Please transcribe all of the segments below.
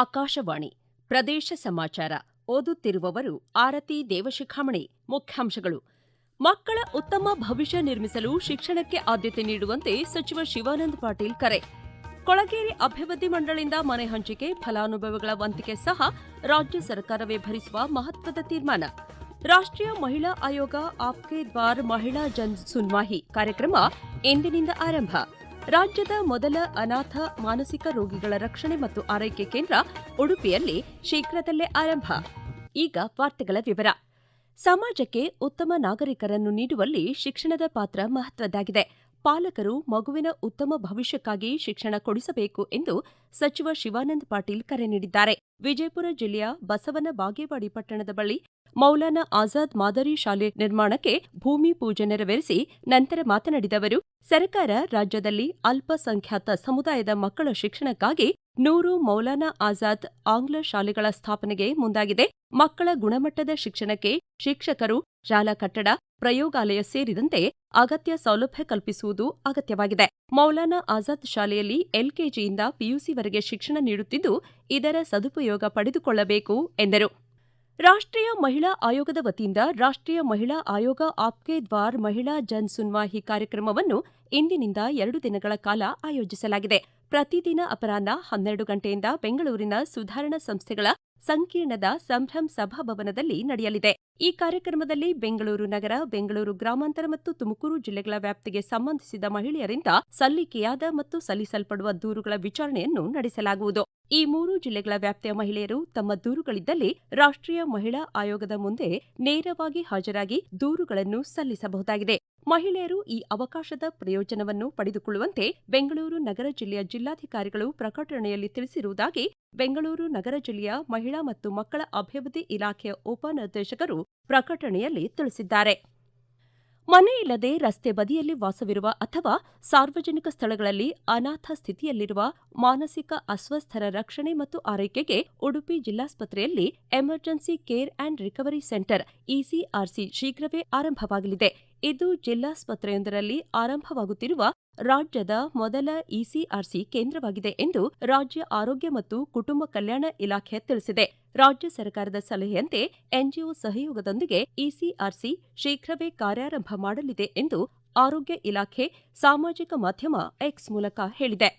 ಆಕಾಶವಾಣಿ ಪ್ರದೇಶ ಸಮಾಚಾರ ಓದುತ್ತಿರುವವರು ಆರತಿ ದೇವಶಿಖಾಮಣಿ ಮುಖ್ಯಾಂಶಗಳು. ಮಕ್ಕಳ ಉತ್ತಮ ಭವಿಷ್ಯ ನಿರ್ಮಿಸಲು ಶಿಕ್ಷಣಕ್ಕೆ ಆದ್ಯತೆ ನೀಡುವಂತೆ ಸಚಿವ ಶಿವಾನಂದ ಪಾಟೀಲ್ ಕರೆ. ಕೊಳಗೇರಿ ಅಭಿವೃದ್ಧಿ ಮಂಡಳಿಯಿಂದ ಮನೆ ಹಂಚಿಕೆ, ಫಲಾನುಭವಿಗಳ ವಂತಿಕೆ ಸಹ ರಾಜ್ಯ ಸರ್ಕಾರವೇ ಭರಿಸುವ ಮಹತ್ವದ ತೀರ್ಮಾನ. ರಾಷ್ಟ್ರೀಯ ಮಹಿಳಾ ಆಯೋಗ ಆಪ್ಕೆ ದ್ವಾರ್ ಮಹಿಳಾ ಜನ್ ಸುನ್ವಾಹಿ ಕಾರ್ಯಕ್ರಮ ಇಂದಿನಿಂದ ಆರಂಭ. ರಾಜ್ಯದ ಮೊದಲ ಅನಾಥ ಮಾನಸಿಕ ರೋಗಿಗಳ ರಕ್ಷಣೆ ಮತ್ತು ಆರೈಕೆ ಕೇಂದ್ರ ಉಡುಪಿಯಲ್ಲಿ ಶೀಘ್ರದಲ್ಲೇ ಆರಂಭ. ಈಗ ವಾರ್ತೆಗಳ ವಿವರ. ಸಮಾಜಕ್ಕೆ ಉತ್ತಮ ನಾಗರಿಕರನ್ನು ನೀಡುವಲ್ಲಿ ಶಿಕ್ಷಣದ ಪಾತ್ರ ಮಹತ್ವದ್ದಾಗಿದೆ. ಪಾಲಕರು ಮಗುವಿನ ಉತ್ತಮ ಭವಿಷ್ಯಕ್ಕಾಗಿ ಶಿಕ್ಷಣ ಕೊಡಿಸಬೇಕು ಎಂದು ಸಚಿವ ಶಿವಾನಂದ ಪಾಟೀಲ್ ಕರೆ ನೀಡಿದ್ದಾರೆ. ವಿಜಯಪುರ ಜಿಲ್ಲೆಯ ಬಸವನ ಬಾಗೇವಾಡಿ ಪಟ್ಟಣದ ಬಳಿ ಮೌಲಾನಾ ಆಜಾದ್ ಮಾದರಿ ಶಾಲೆ ನಿರ್ಮಾಣಕ್ಕೆ ಭೂಮಿ ಪೂಜೆ ನೆರವೇರಿಸಿ ನಂತರ ಮಾತನಾಡಿದ ಅವರು, ಸರ್ಕಾರ ರಾಜ್ಯದಲ್ಲಿ ಅಲ್ಪಸಂಖ್ಯಾತ ಸಮುದಾಯದ ಮಕ್ಕಳ ಶಿಕ್ಷಣಕ್ಕಾಗಿ ನೂರು ಮೌಲಾನಾ ಆಜಾದ್ ಆಂಗ್ಲ ಶಾಲೆಗಳ ಸ್ಥಾಪನೆಗೆ ಮುಂದಾಗಿದೆ. ಮಕ್ಕಳ ಗುಣಮಟ್ಟದ ಶಿಕ್ಷಣಕ್ಕೆ ಶಿಕ್ಷಕರು, ಶಾಲಾ ಕಟ್ಟಡ, ಪ್ರಯೋಗಾಲಯ ಸೇರಿದಂತೆ ಅಗತ್ಯ ಸೌಲಭ್ಯ ಕಲ್ಪಿಸುವುದು ಅಗತ್ಯವಾಗಿದೆ. ಮೌಲಾನಾ ಆಜಾದ್ ಶಾಲೆಯಲ್ಲಿ ಎಲ್ಕೆಜಿಯಿಂದ ಪಿಯುಸಿವರೆಗೆ ಶಿಕ್ಷಣ ನೀಡುತ್ತಿದ್ದು, ಇದರ ಸದುಪಯೋಗ ಪಡೆದುಕೊಳ್ಳಬೇಕು ಎಂದರು. ರಾಷ್ಟ್ರೀಯ ಮಹಿಳಾ ಆಯೋಗದ ವತಿಯಿಂದ ರಾಷ್ಟ್ರೀಯ ಮಹಿಳಾ ಆಯೋಗ ಆಪ್ಕೆ ದ್ವಾರ್ ಮಹಿಳಾ ಜನ್ ಸುನ್ವಾಹಿ ಕಾರ್ಯಕ್ರಮವನ್ನು ಇಂದಿನಿಂದ ಎರಡು ದಿನಗಳ ಕಾಲ ಆಯೋಜಿಸಲಾಗಿದೆ. ಪ್ರತಿದಿನ ಅಪರಾಹ್ನ ಹನ್ನೆರಡು ಗಂಟೆಯಿಂದ ಬೆಂಗಳೂರಿನ ಸುಧಾರಣಾ ಸಂಸ್ಥೆಗಳ ಸಂಕೀರ್ಣದ ಸಂಭ್ರಮ್ ಸಭಾಭವನದಲ್ಲಿ ನಡೆಯಲಿದೆ. ಈ ಕಾರ್ಯಕ್ರಮದಲ್ಲಿ ಬೆಂಗಳೂರು ನಗರ, ಬೆಂಗಳೂರು ಗ್ರಾಮಾಂತರ ಮತ್ತು ತುಮಕೂರು ಜಿಲ್ಲೆಗಳ ವ್ಯಾಪ್ತಿಗೆ ಸಂಬಂಧಿಸಿದ ಮಹಿಳೆಯರಿಂದ ಸಲ್ಲಿಕೆಯಾದ ಮತ್ತು ಸಲ್ಲಿಸಲ್ಪಡುವ ದೂರುಗಳ ವಿಚಾರಣೆಯನ್ನು ನಡೆಸಲಾಗುವುದು. ಈ ಮೂರು ಜಿಲ್ಲೆಗಳ ವ್ಯಾಪ್ತಿಯ ಮಹಿಳೆಯರು ತಮ್ಮ ದೂರುಗಳಿದ್ದಲ್ಲಿ ರಾಷ್ಟ್ರೀಯ ಮಹಿಳಾ ಆಯೋಗದ ಮುಂದೆ ನೇರವಾಗಿ ಹಾಜರಾಗಿ ದೂರುಗಳನ್ನು ಸಲ್ಲಿಸಬಹುದಾಗಿದೆ. ಮಹಿಳೆಯರು ಈ ಅವಕಾಶದ ಪ್ರಯೋಜನವನ್ನು ಪಡೆದುಕೊಳ್ಳುವಂತೆ ಬೆಂಗಳೂರು ನಗರ ಜಿಲ್ಲೆಯ ಜಿಲ್ಲಾಧಿಕಾರಿಗಳು ಪ್ರಕಟಣೆಯಲ್ಲಿ ತಿಳಿಸಿರುವುದಾಗಿ ಬೆಂಗಳೂರು ನಗರ ಜಿಲ್ಲೆಯ ಮಹಿಳಾ ಮತ್ತು ಮಕ್ಕಳ ಅಭಿವೃದ್ಧಿ ಇಲಾಖೆಯ ಉಪನಿರ್ದೇಶಕರು ಪ್ರಕಟಣೆಯಲ್ಲಿ ತಿಳಿಸಿದ್ದಾರೆ. ಮನೆಯಿಲ್ಲದೆ ರಸ್ತೆ ಬದಿಯಲ್ಲಿ ವಾಸವಿರುವ ಅಥವಾ ಸಾರ್ವಜನಿಕ ಸ್ಥಳಗಳಲ್ಲಿ ಅನಾಥ ಸ್ಥಿತಿಯಲ್ಲಿರುವ ಮಾನಸಿಕ ಅಸ್ವಸ್ಥರ ರಕ್ಷಣೆ ಮತ್ತು ಆರೈಕೆಗೆ Udupi ಜಿಲ್ಲಾಸ್ಪತ್ರೆಯಲ್ಲಿ emergency care and recovery centre ECRC ಶೀಘ್ರವೇ ಆರಂಭವಾಗಲಿದೆ. ಇದು ಜಿಲ್ಲಾಸ್ಪತ್ರೆಯೊಂದರಲ್ಲಿ ಆರಂಭವಾಗುತ್ತಿರುವ ರಾಜ್ಯದ ಮೊದಲ ಇಸಿಆರ್ಸಿ ಕೇಂದ್ರವಾಗಿದೆ ಎಂದು ರಾಜ್ಯ ಆರೋಗ್ಯ ಮತ್ತು ಕುಟುಂಬ ಕಲ್ಯಾಣ ಇಲಾಖೆ ತಿಳಿಸಿದೆ. ರಾಜ್ಯ ಸರ್ಕಾರದ ಸಲಹೆಯಂತೆ ಎನ್ಜಿಒ ಸಹಯೋಗದೊಂದಿಗೆ ಇಸಿಆರ್ಸಿ ಶೀಘ್ರವೇ ಕಾರ್ಯಾರಂಭ ಮಾಡಲಿದೆ ಎಂದು ಆರೋಗ್ಯ ಇಲಾಖೆ ಸಾಮಾಜಿಕ ಮಾಧ್ಯಮ ಎಕ್ಸ್ ಮೂಲಕ ಹೇಳಿದೆ.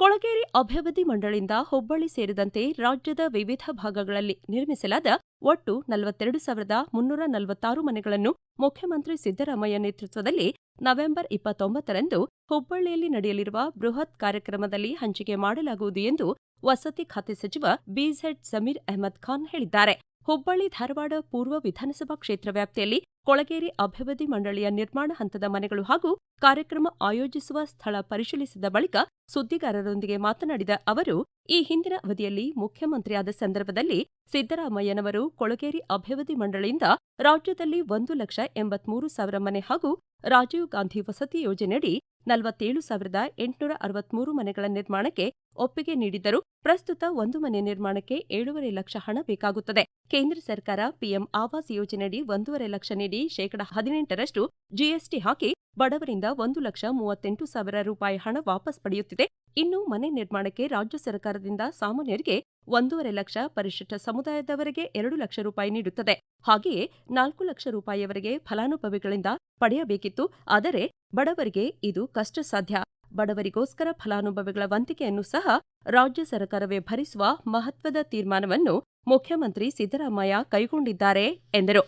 ಕೊಳಗೇರಿ ಅಭಿವೃದ್ಧಿ ಮಂಡಳಿಯಿಂದ ಹುಬ್ಬಳ್ಳಿ ಸೇರಿದಂತೆ ರಾಜ್ಯದ ವಿವಿಧ ಭಾಗಗಳಲ್ಲಿ ನಿರ್ಮಿಸಲಾದ ಒಟ್ಟು ನಲವತ್ತೆರಡು ಸಾವಿರದ ಮುನ್ನೂರ ನಲವತ್ತಾರು ಮನೆಗಳನ್ನು ಮುಖ್ಯಮಂತ್ರಿ ಸಿದ್ದರಾಮಯ್ಯ ನೇತೃತ್ವದಲ್ಲಿ ನವೆಂಬರ್ ಇಪ್ಪತ್ತೊಂಬತ್ತರಂದು ಹುಬ್ಬಳ್ಳಿಯಲ್ಲಿ ನಡೆಯಲಿರುವ ಬೃಹತ್ ಕಾರ್ಯಕ್ರಮದಲ್ಲಿ ಹಂಚಿಕೆ ಮಾಡಲಾಗುವುದು ಎಂದು ವಸತಿ ಖಾತೆ ಸಚಿವ ಬಿಝೆಡ್ ಸಮೀರ್ ಅಹಮದ್ ಖಾನ್ ಹೇಳಿದ್ದಾರೆ. ಹುಬ್ಬಳ್ಳಿ ಧಾರವಾಡ ಪೂರ್ವ ವಿಧಾನಸಭಾ ಕ್ಷೇತ್ರ ವ್ಯಾಪ್ತಿಯಲ್ಲಿ ಕೊಳಗೇರಿ ಅಭಿವೃದ್ಧಿ ಮಂಡಳಿಯ ನಿರ್ಮಾಣ ಹಂತದ ಮನೆಗಳು ಹಾಗೂ ಕಾರ್ಯಕ್ರಮ ಆಯೋಜಿಸುವ ಸ್ಥಳ ಪರಿಶೀಲಿಸಿದ ಬಳಿಕ ಸುದ್ದಿಗಾರರೊಂದಿಗೆ ಮಾತನಾಡಿದ ಅವರು, ಈ ಹಿಂದಿನ ಅವಧಿಯಲ್ಲಿ ಮುಖ್ಯಮಂತ್ರಿಯಾದ ಸಂದರ್ಭದಲ್ಲಿ ಸಿದ್ದರಾಮಯ್ಯನವರು ಕೊಳಗೇರಿ ಅಭಿವೃದ್ಧಿ ಮಂಡಳಿಯಿಂದ ರಾಜ್ಯದಲ್ಲಿ ಒಂದು ಲಕ್ಷ ಎಂಬತ್ಮೂರು ಸಾವಿರ ಮನೆ ಹಾಗೂ ರಾಜೀವ್ ಗಾಂಧಿ ವಸತಿ ಯೋಜನೆಯಡಿ ನಲವತ್ತೇಳು ಸಾವಿರದ ಎಂಟುನೂರ ಅರವತ್ಮೂರು ಮನೆಗಳ ನಿರ್ಮಾಣಕ್ಕೆ ಒಪ್ಪಿಗೆ ನೀಡಿದ್ದರೂ ಪ್ರಸ್ತುತ ಒಂದು ಮನೆ ನಿರ್ಮಾಣಕ್ಕೆ ಏಳೂವರೆ ಲಕ್ಷ ಹಣ ಬೇಕಾಗುತ್ತದೆ. ಕೇಂದ್ರ ಸರ್ಕಾರ ಪಿಎಂ ಆವಾಸ್ ಯೋಜನೆಯಡಿ ಒಂದೂವರೆ ಲಕ್ಷ ನೀಡಿ ಶೇಕಡಾ ಹದಿನೆಂಟರಷ್ಟು ಜಿಎಸ್ಟಿ ಹಾಕಿ ಬಡವರಿಂದ ಒಂದು ಲಕ್ಷ ಮೂವತ್ತೆಂಟು ಸಾವಿರ ರೂಪಾಯಿ ಹಣ ವಾಪಸ್ ಪಡೆಯುತ್ತಿದೆ. ಇನ್ನು ಮನೆ ನಿರ್ಮಾಣಕ್ಕೆ ರಾಜ್ಯ ಸರ್ಕಾರದಿಂದ ಸಾಮಾನ್ಯರಿಗೆ ಒಂದೂವರೆ ಲಕ್ಷ ಪರಿಶಿಷ್ಟ ಸಮುದಾಯದವರೆಗೆ ಎರಡು ಲಕ್ಷ ರೂಪಾಯಿ ನೀಡುತ್ತದೆ. ಹಾಗೆಯೇ ನಾಲ್ಕು ಲಕ್ಷ ರೂಪಾಯಿಯವರೆಗೆ ಫಲಾನುಭವಿಗಳಿಂದ ಪಡೆಯಬೇಕಿತ್ತು. ಆದರೆ ಬಡವರಿಗೆ ಇದು ಕಷ್ಟ ಸಾಧ್ಯ ಬಡವರಿಗೋಸ್ಕರ ಫಲಾನುಭವಿಗಳ ವಂತಿಕೆಯನ್ನು ಸಹ ರಾಜ್ಯ ಸರ್ಕಾರವೇ ಭರಿಸುವ ಮಹತ್ವದ ತೀರ್ಮಾನವನ್ನು ಮುಖ್ಯಮಂತ್ರಿ ಸಿದ್ದರಾಮಯ್ಯ ಕೈಗೊಂಡಿದ್ದಾರೆ, ಎಂದರು.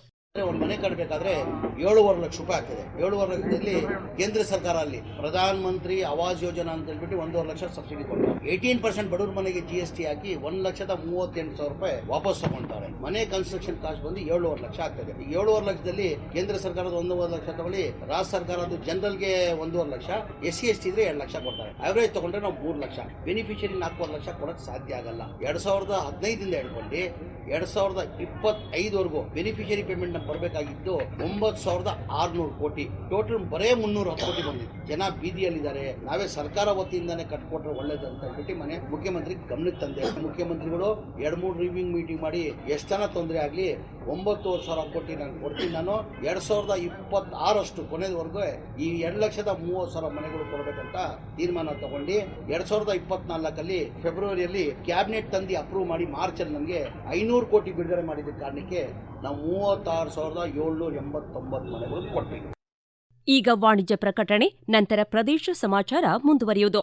ಒಂದು ಮನೆ ಕಟ್ಟಬೇಕಾದ್ರೆ ಏಳುವರೆ ಲಕ್ಷ ರೂಪಾಯಿ ಆಗ್ತದೆ. ಏಳುವರೆ ಲಕ್ಷದಲ್ಲಿ ಕೇಂದ್ರ ಸರ್ಕಾರ ಅಲ್ಲಿ ಪ್ರಧಾನ ಮಂತ್ರಿ ಆವಾಸ್ ಯೋಜನಾ ಅಂತ ಹೇಳ್ಬಿಟ್ಟು ಒಂದೂವರೆ ಲಕ್ಷ ಸಬ್ಸಿಡಿ ಕೊಡ್ತಾರೆ. ಏಯ್ಟೀನ್ ಪರ್ಸೆಂಟ್ ಬಡವ್ರ ಮನೆಗೆ ಜಿ ಎಸ್ ಟಿ ಹಾಕಿ ಒಂದ್ ಲಕ್ಷದ ಮೂವತ್ತೆಂಟು ಸಾವಿರ ರೂಪಾಯಿ ವಾಪಸ್ ತಗೊಂತಾರೆ. ಮನೆ ಕನ್ಸ್ಟ್ರಕ್ಷನ್ ಕಾಸ್ಟ್ ಬಂದು ಏಳುವರೆ ಲಕ್ಷ ಆಗ್ತದೆ. ಏಳುವರೆ ಲಕ್ಷದಲ್ಲಿ ಕೇಂದ್ರ ಸರ್ಕಾರದ ಒಂದೂವರೆ ಲಕ್ಷ ತಗೊಳ್ಳಿ, ರಾಜ್ಯ ಸರ್ಕಾರದ ಜನರಲ್ಗೆ ಒಂದೂವರೆ lakh S C S T ಇದ್ರೆ ಎರಡು ಲಕ್ಷ ಕೊಡ್ತಾರೆ. ಅವರೇಜ್ ತಗೊಂಡ್ರೆ ನಾವು ಮೂರು ಲಕ್ಷ. ಬೆನಿಫಿಷಿಯರಿ ನಾಲ್ಕೂವರೆ ಲಕ್ಷ ಕೊಡಕ್ ಸಾಧ್ಯ ಆಗಲ್ಲ. ಎರಡ್ ಸಾವಿರದ ಹದಿನೈದಿಂದ ಹಿಡ್ಕೊಂಡು ಎರಡ್ ಸಾವಿರದ ಇಪ್ಪತ್ತೈದವರೆಗೂ ಬೆನಿಫಿಷಿಯರಿ ಪೇಮೆಂಟ್ ನ ಬರಬೇಕಾಗಿದ್ದು ಒಂಬತ್ತು ಸಾವಿರದ ಆರುನೂರು ಕೋಟಿ. ಟೋಟಲ್ ಬರೇ ಮುನ್ನೂರು ಹತ್ತು ಕೋಟಿ ಬಂದಿದೆ. ಜನ ಬೀದಿಯಲ್ಲಿದ್ದಾರೆ. ನಾವೇ ಸರ್ಕಾರ ವತಿಯಿಂದಾನೇ ಕಟ್ಕೊಟ್ರೆ ಒಳ್ಳೇದು ಅಂತ ಹೇಳ್ಬಿಟ್ಟು ಮನೆ ಮುಖ್ಯಮಂತ್ರಿ ಗಮನಕ್ಕೆ ತಂದೆ. ಮುಖ್ಯಮಂತ್ರಿಗಳು ಎರಡು ಮೂರು ರಿವ್ಯೂ ಮೀಟಿಂಗ್ ಮಾಡಿ ಎಷ್ಟು ಜನ ತೊಂದರೆ ಆಗಲಿ ಒಂಬತ್ತುವರೆ ಸಾವಿರ ಕೋಟಿ ನಾನು ಕೊಡ್ತೀನಿ ನಾನು. ಎರಡು ಸಾವಿರದ ಇಪ್ಪತ್ತಾರಷ್ಟು ಕೊನೆಯವರೆಗೂ ಈ ಎರಡು ಲಕ್ಷದ ಮೂವತ್ತು ಸಾವಿರ ಮನೆಗಳು ಕೊಡಬೇಕಂತ ತೀರ್ಮಾನ ತಗೊಂಡು ಎರಡು ಸಾವಿರದ ಇಪ್ಪತ್ನಾಲ್ಕಲ್ಲಿ ಫೆಬ್ರವರಿಯಲ್ಲಿ ಕ್ಯಾಬಿನೆಟ್ ತಂದು ಅಪ್ರೂವ್ ಮಾಡಿ ಮಾರ್ಚಲ್ಲಿ ನಮಗೆ ಐನೂರು ಕೋಟಿ ಬಿಡುಗಡೆ ಮಾಡಿದ ಕಾರಣಕ್ಕೆ ನಾವು ಮೂವತ್ತಾರು ಸಾವಿರದ ಏಳ್ನೂರ ಎಂಬತ್ತೊಂಬತ್ತು ಮನೆಗಳು ಕೊಟ್ಟಿದ್ದೀವಿ ಈಗ ವಾಣಿಜ್ಯ ಪ್ರಕಟಣೆ ನಂತರ ಪ್ರದೇಶ ಸಮಾಚಾರ ಮುಂದುವರಿಯುವುದು.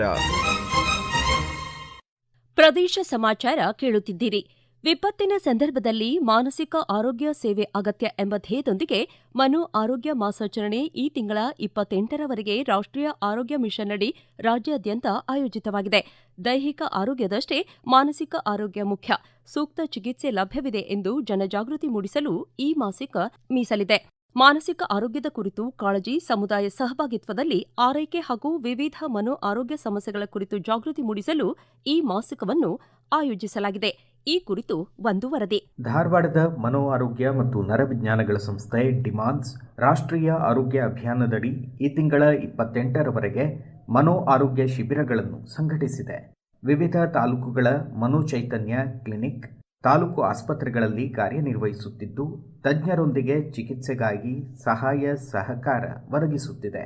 ಪ್ರದೇಶ ಸಮಾಚಾರ ಕೇಳುತ್ತಿದ್ದೀರಿ. ವಿಪತ್ತಿನ ಸಂದರ್ಭದಲ್ಲಿ ಮಾನಸಿಕ ಆರೋಗ್ಯ ಸೇವೆ ಅಗತ್ಯ ಎಂಬ ಧ್ಯೇಯದೊಂದಿಗೆ ಮನು ಆರೋಗ್ಯ ಮಾಸಾಚರಣೆ ಈ ತಿಂಗಳ ಇಪ್ಪತ್ತೆಂಟರವರೆಗೆ ರಾಷ್ಟ್ರೀಯ ಆರೋಗ್ಯ ಮಿಷನ್ ಅಡಿ ರಾಜ್ಯಾದ್ಯಂತ ಆಯೋಜಿತವಾಗಿದೆ. ದೈಹಿಕ ಆರೋಗ್ಯದಷ್ಟೇ ಮಾನಸಿಕ ಆರೋಗ್ಯ ಮುಖ್ಯ. ಸೂಕ್ತ ಚಿಕಿತ್ಸೆ ಲಭ್ಯವಿದೆ ಎಂದು ಜನಜಾಗೃತಿ ಮೂಡಿಸಲು ಈ ಮಾಸಿಕ ಮೀಸಲಿದೆ. ಮಾನಸಿಕ ಆರೋಗ್ಯದ ಕುರಿತು ಕಾಳಜಿ, ಸಮುದಾಯ ಸಹಭಾಗಿತ್ವದಲ್ಲಿ ಆರೈಕೆ ಹಾಗೂ ವಿವಿಧ ಮನೋ ಆರೋಗ್ಯ ಸಮಸ್ಯೆಗಳ ಕುರಿತು ಜಾಗೃತಿ ಮೂಡಿಸಲು ಈ ಮಾಸಿಕವನ್ನು ಆಯೋಜಿಸಲಾಗಿದೆ. ಈ ಕುರಿತು ಒಂದು ವರದಿ. ಧಾರವಾಡದ ಮನೋ ಆರೋಗ್ಯ ಮತ್ತು ನರವಿಜ್ಞಾನಗಳ ಸಂಸ್ಥೆ ಡಿಮಾನ್ಸ್ ರಾಷ್ಟ್ರೀಯ ಆರೋಗ್ಯ ಅಭಿಯಾನದಡಿ ಈ ತಿಂಗಳ ಇಪ್ಪತ್ತೆಂಟರವರೆಗೆ ಮನೋ ಆರೋಗ್ಯ ಶಿಬಿರಗಳನ್ನು ಸಂಘಟಿಸಿದೆ. ವಿವಿಧ ತಾಲೂಕುಗಳ ಮನೋಚೈತನ್ಯ ಕ್ಲಿನಿಕ್ ತಾಲೂಕು ಆಸ್ಪತ್ರೆಗಳಲ್ಲಿ ಕಾರ್ಯನಿರ್ವಹಿಸುತ್ತಿದ್ದು, ತಜ್ಞರೊಂದಿಗೆ ಚಿಕಿತ್ಸೆಗಾಗಿ ಸಹಾಯ ಸಹಕಾರ ಒದಗಿಸುತ್ತಿದೆ.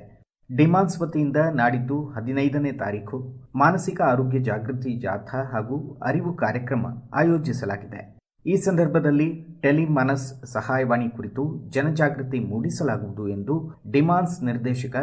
ಡಿಮಾನ್ಸ್ ವತಿಯಿಂದ ನಾಡಿದ್ದು ಹದಿನೈದನೇ ತಾರೀಕು ಮಾನಸಿಕ ಆರೋಗ್ಯ ಜಾಗೃತಿ ಜಾಥಾ ಹಾಗೂ ಅರಿವು ಕಾರ್ಯಕ್ರಮ ಆಯೋಜಿಸಲಾಗಿದೆ. ಈ ಸಂದರ್ಭದಲ್ಲಿ ಟೆಲಿಮನಸ್ ಸಹಾಯವಾಣಿ ಕುರಿತು ಜನಜಾಗೃತಿ ಮೂಡಿಸಲಾಗುವುದು ಎಂದು ಡಿಮಾನ್ಸ್ ನಿರ್ದೇಶಕ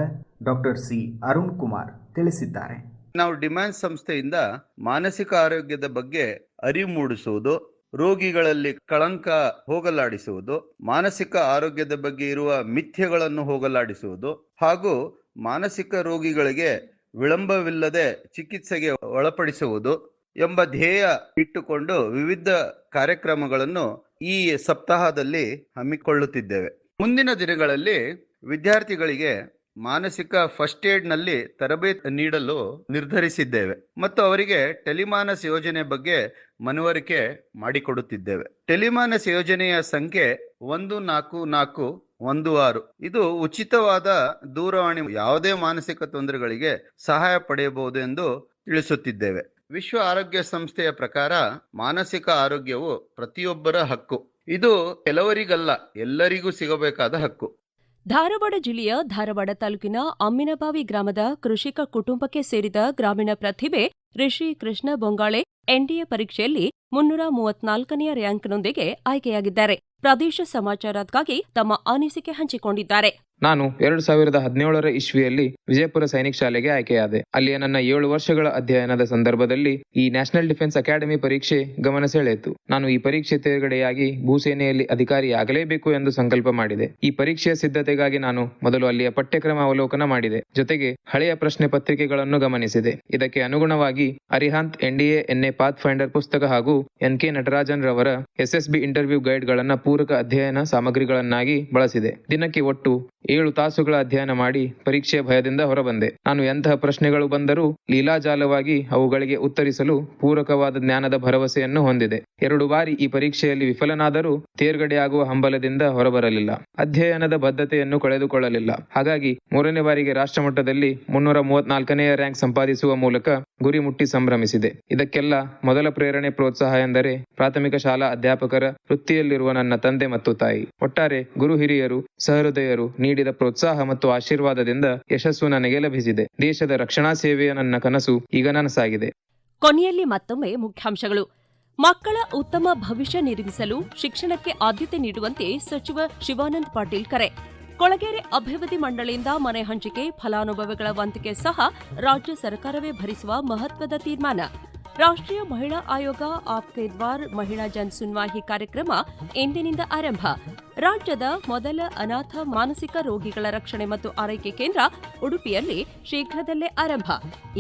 ಡಾಕ್ಟರ್ ಸಿ. ಅರುಣ್ ಕುಮಾರ್ ತಿಳಿಸಿದ್ದಾರೆ. ನಾವು ಡಿಮಾನ್ಸ್ ಸಂಸ್ಥೆಯಿಂದ ಮಾನಸಿಕ ಆರೋಗ್ಯದ ಬಗ್ಗೆ ಅರಿವು ಮೂಡಿಸುವುದು ರೋಗಿಗಳಲ್ಲಿ ಕಳಂಕ ಹೋಗಲಾಡಿಸುವುದು, ಮಾನಸಿಕ ಆರೋಗ್ಯದ ಬಗ್ಗೆ ಇರುವ ಮಿಥ್ಯಗಳನ್ನು ಹೋಗಲಾಡಿಸುವುದು ಹಾಗೂ ಮಾನಸಿಕ ರೋಗಿಗಳಿಗೆ ವಿಳಂಬವಿಲ್ಲದೆ ಚಿಕಿತ್ಸೆಗೆ ಒಳಪಡಿಸುವುದು ಎಂಬ ಧ್ಯೇಯ ಇಟ್ಟುಕೊಂಡು ವಿವಿಧ ಕಾರ್ಯಕ್ರಮಗಳನ್ನು ಈ ಸಪ್ತಾಹದಲ್ಲಿ ಹಮ್ಮಿಕೊಳ್ಳುತ್ತಿದ್ದೇವೆ. ಮುಂದಿನ ದಿನಗಳಲ್ಲಿ ವಿದ್ಯಾರ್ಥಿಗಳಿಗೆ ಮಾನಸಿಕ ಫಸ್ಟ್ ಏಡ್ನಲ್ಲಿ ತರಬೇತಿ ನೀಡಲು ನಿರ್ಧರಿಸಿದ್ದೇವೆ ಮತ್ತು ಅವರಿಗೆ ಟೆಲಿಮಾನಸ್ ಯೋಜನೆ ಬಗ್ಗೆ ಮನವರಿಕೆ ಮಾಡಿಕೊಡುತ್ತಿದ್ದೇವೆ. ಟೆಲಿಮಾನಸ್ ಯೋಜನೆಯ ಸಂಖ್ಯೆ ಒಂದು ನಾಲ್ಕು ನಾಲ್ಕು ಒಂದು ಆರು. ಇದು ಉಚಿತವಾದ ದೂರವಾಣಿ ಯಾವುದೇ ಮಾನಸಿಕ ತೊಂದರೆಗಳಿಗೆ ಸಹಾಯ ಪಡೆಯಬಹುದು ಎಂದು ತಿಳಿಸುತ್ತಿದ್ದೇವೆ. ವಿಶ್ವ ಆರೋಗ್ಯ ಸಂಸ್ಥೆಯ ಪ್ರಕಾರ ಮಾನಸಿಕ ಆರೋಗ್ಯವು ಪ್ರತಿಯೊಬ್ಬರ ಹಕ್ಕು. ಇದು ಕೆಲವರಿಗಲ್ಲ, ಎಲ್ಲರಿಗೂ ಸಿಗಬೇಕಾದ ಹಕ್ಕು. ಧಾರವಾಡ ಜಿಲ್ಲೆಯ ಧಾರವಾಡ ತಾಲೂಕಿನ ಅಮ್ಮಿನಬಾವಿ ಗ್ರಾಮದ ಕೃಷಿಕ ಕುಟುಂಬಕ್ಕೆ ಸೇರಿದ ಗ್ರಾಮೀಣ ಪ್ರತಿಭೆ ಋಷಿ ಕೃಷ್ಣ ಬೊಂಗಾಳೆ ಎನ್ಡಿಎ ಪರೀಕ್ಷೆಯಲ್ಲಿ ಮುನ್ನೂರ ಮೂವತ್ನಾಲ್ಕನೆಯ ರ್ಯಾಂಕ್ನೊಂದಿಗೆ ಆಯ್ಕೆಯಾಗಿದ್ದಾರೆ. ಪ್ರದೇಶ ಸಮಾಚಾರಕ್ಕಾಗಿ ತಮ್ಮ ಅನಿಸಿಕೆ ಹಂಚಿಕೊಂಡಿದ್ದಾರೆ. ನಾನು ಎರಡು ಸಾವಿರದ ಹದಿನೇಳರ ಇಸ್ವಿಯಲ್ಲಿ ವಿಜಯಪುರ ಸೈನಿಕ ಶಾಲೆಗೆ ಆಯ್ಕೆಯಾದೆ. ಅಲ್ಲಿಯ ನನ್ನ ಏಳು ವರ್ಷಗಳ ಅಧ್ಯಯನದ ಸಂದರ್ಭದಲ್ಲಿ ಈ ನ್ಯಾಷನಲ್ ಡಿಫೆನ್ಸ್ ಅಕಾಡೆಮಿ ಪರೀಕ್ಷೆ ಗಮನ ಸೆಳೆಯಿತು. ನಾನು ಈ ಪರೀಕ್ಷೆ ತೇರ್ಗಡೆಯಾಗಿ ಭೂಸೇನೆಯಲ್ಲಿ ಅಧಿಕಾರಿಯಾಗಲೇಬೇಕು ಎಂದು ಸಂಕಲ್ಪ ಮಾಡಿದೆ. ಈ ಪರೀಕ್ಷೆಯ ಸಿದ್ಧತೆಗಾಗಿ ನಾನು ಮೊದಲು ಅಲ್ಲಿಯ ಪಠ್ಯಕ್ರಮ ಅವಲೋಕನ ಮಾಡಿದೆ. ಜೊತೆಗೆ ಹಳೆಯ ಪ್ರಶ್ನೆ ಪತ್ರಿಕೆಗಳನ್ನು ಗಮನಿಸಿದೆ. ಇದಕ್ಕೆ ಅನುಗುಣವಾಗಿ Arihant NDA NA path finder ಪುಸ್ತಕ ಹಾಗೂ ಎನ್ ಕೆ ನಟರಾಜನ್ ರವರ ಎಸ್ಎಸ್ಬಿ ಇಂಟರ್ವ್ಯೂ ಗೈಡ್ಗಳನ್ನು ಪೂರಕ ಅಧ್ಯಯನ ಸಾಮಗ್ರಿಗಳನ್ನಾಗಿ ಬಳಸಿದೆ. ದಿನಕ್ಕೆ ಒಟ್ಟು ಏಳು ತಾಸುಗಳ ಅಧ್ಯಯನ ಮಾಡಿ ಪರೀಕ್ಷೆಯ ಭಯದಿಂದ ಹೊರಬಂದೆ. ನಾನು ಎಂತಹ ಪ್ರಶ್ನೆಗಳು ಬಂದರೂ ಲೀಲಾಜಾಲವಾಗಿ ಅವುಗಳಿಗೆ ಉತ್ತರಿಸಲು ಪೂರಕವಾದ ಜ್ಞಾನದ ಭರವಸೆಯನ್ನು ಹೊಂದಿದೆ. ಎರಡು ಬಾರಿ ಈ ಪರೀಕ್ಷೆಯಲ್ಲಿ ವಿಫಲನಾದರೂ ತೇರ್ಗಡೆಯಾಗುವ ಹಂಬಲದಿಂದ ಹೊರಬರಲಿಲ್ಲ. ಅಧ್ಯಯನದ ಬದ್ಧತೆಯನ್ನು ಕಳೆದುಕೊಳ್ಳಲಿಲ್ಲ. ಹಾಗಾಗಿ ಮೂರನೇ ಬಾರಿಗೆ ರಾಷ್ಟ್ರಮಟ್ಟದಲ್ಲಿ ಮುನ್ನೂರ ಮೂವತ್ನಾಲ್ಕನೆಯ ರ್ಯಾಂಕ್ ಸಂಪಾದಿಸುವ ಮೂಲಕ ಗುರಿ ಮುಟ್ಟಿ ಸಂಭ್ರಮಿಸಿದೆ. ಇದಕ್ಕೆಲ್ಲ ಮೊದಲ ಪ್ರೇರಣೆ ಪ್ರೋತ್ಸಾಹ ಎಂದರೆ ಪ್ರಾಥಮಿಕ ಶಾಲಾ ಅಧ್ಯಾಪಕರ ವೃತ್ತಿಯಲ್ಲಿರುವ ನನ್ನ ತಂದೆ ಮತ್ತು ತಾಯಿ. ಒಟ್ಟಾರೆ ಗುರು ಹಿರಿಯರು, ಸಹೃದಯರು ನೀಡಿದ ಪ್ರೋತ್ಸಾಹ ಮತ್ತು ಆಶೀರ್ವಾದದಿಂದ ಯಶಸ್ಸು ನನಗೆ ಲಭಿಸಿದೆ. ದೇಶದ ರಕ್ಷಣಾ ಸೇವೆಯ ನನ್ನ ಕನಸು ಈಗ ನನಸಾಗಿದೆ. ಕೊನೆಯಲ್ಲಿ ಮತ್ತೊಮ್ಮೆ ಮುಖ್ಯಾಂಶಗಳು. ಮಕ್ಕಳ ಉತ್ತಮ ಭವಿಷ್ಯ ನಿರ್ಮಿಸಲು ಶಿಕ್ಷಣಕ್ಕೆ ಆದ್ಯತೆ ನೀಡುವಂತೆ ಸಚಿವ ಶಿವಾನಂದ ಪಾಟೀಲ್ ಕರೆ. ಕೊಳಗೇರಿ ಅಭಿವೃದ್ಧಿ ಮಂಡಳಿಯಿಂದ ಮನೆ ಹಂಚಿಕೆ, ಫಲಾನುಭವಿಗಳ ವಂತಿಕೆ ಸಹ ರಾಜ್ಯ ಸರ್ಕಾರವೇ ಭರಿಸುವ ಮಹತ್ವದ ತೀರ್ಮಾನ. ರಾಷ್ಟ್ರೀಯ ಮಹಿಳಾ ಆಯೋಗ ಆಪ್ಕೆ ದ್ವಾರ್ ಮಹಿಳಾ ಜನ್ ಸುನ್ವಾಹಿ ಕಾರ್ಯಕ್ರಮ ಇಂದಿನಿಂದ ಆರಂಭ. ರಾಜ್ಯದ ಮೊದಲ ಅನಾಥ ಮಾನಸಿಕ ರೋಗಿಗಳ ರಕ್ಷಣೆ ಮತ್ತು ಆರೈಕೆ ಕೇಂದ್ರ ಉಡುಪಿಯಲ್ಲಿ ಶೀಘ್ರದಲ್ಲೇ ಆರಂಭ.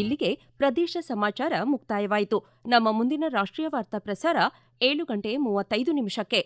ಇಲ್ಲಿಗೆ ಪ್ರದೇಶ ಸಮಾಚಾರ ಮುಕ್ತಾಯವಾಯಿತು. ನಮ್ಮ ಮುಂದಿನ ರಾಷ್ಟ್ರೀಯ ವಾರ್ತಾ ಪ್ರಸಾರ ಏಳು ಗಂಟೆ ಮೂವತ್ತೈದು ನಿಮಿಷಕ್ಕೆ.